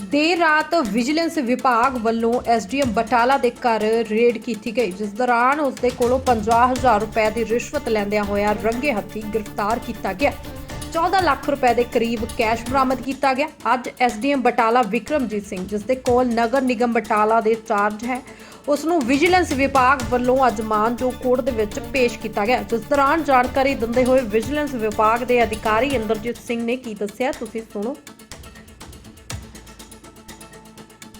ਦੇਰ ਰਾਤ ਵਿਜੀਲੈਂਸ ਵਿਭਾਗ ਵੱਲੋਂ ਐਸਡੀਐਮ ਬਟਾਲਾ ਦੇ ਘਰ ਰੇਡ ਕੀਤੀ ਗਈ, ਜਿਸ ਦੌਰਾਨ ਉਸ ਦੇ ਕੋਲੋਂ 50000 ਰੁਪਏ ਦੀ ਰਿਸ਼ਵਤ ਲੈਂਦਿਆਂ ਹੋਇਆ ਰੰਗੇ ਹੱਥੀ ਗ੍ਰਿਫਤਾਰ ਕੀਤਾ ਗਿਆ। 14 ਲੱਖ ਰੁਪਏ ਦੇ ਕਰੀਬ ਕੈਸ਼ ਬਰਾਮਦ ਕੀਤਾ ਗਿਆ। ਅੱਜ ਐਸਡੀਐਮ ਬਟਾਲਾ ਵਿਕਰਮਜੀਤ ਸਿੰਘ, ਜਿਸ ਦੇ ਕੋਲ ਨਗਰ ਨਿਗਮ ਬਟਾਲਾ ਦੇ ਚਾਰਜ ਹੈ ਉਸ ਨੂੰ ਵਿਜੀਲੈਂਸ ਵਿਭਾਗ ਵੱਲੋਂ ਅੱਜ ਮਾਨਜੋਗ ਕੋਰਟ ਦੇ ਵਿੱਚ ਪੇਸ਼ ਕੀਤਾ ਗਿਆ। ਜਿਸ ਦੌਰਾਨ ਜਾਣਕਾਰੀ ਦਿੰਦੇ ਹੋਏ ਵਿਜੀਲੈਂਸ ਵਿਭਾਗ ਦੇ ਅਧਿਕਾਰੀ ਇੰਦਰਜੀਤ ਸਿੰਘ ਨੇ ਕੀ ਦੱਸਿਆ, ਤੁਸੀਂ ਸੁਣੋ।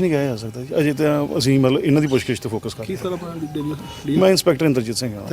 ਕੁਝ ਨਹੀਂ ਕਿਹਾ ਜਾ ਸਕਦਾ ਜੀ। ਅਜੇ ਤਾਂ ਅਸੀਂ ਮਤਲਬ ਇਹਨਾਂ ਦੀ ਪੁੱਛਗਿੱਛ ਤੇ ਫੋਕਸ ਕਰ ਰਹੇ ਕੀ ਸਰ ਆਪਣਾ ਡਿਟੇਲ ਹਾਂ ਮੈਂ ਇੰਸਪੈਕਟਰ ਇੰਦਰਜੀਤ ਸਿੰਘ ਹਾਂ।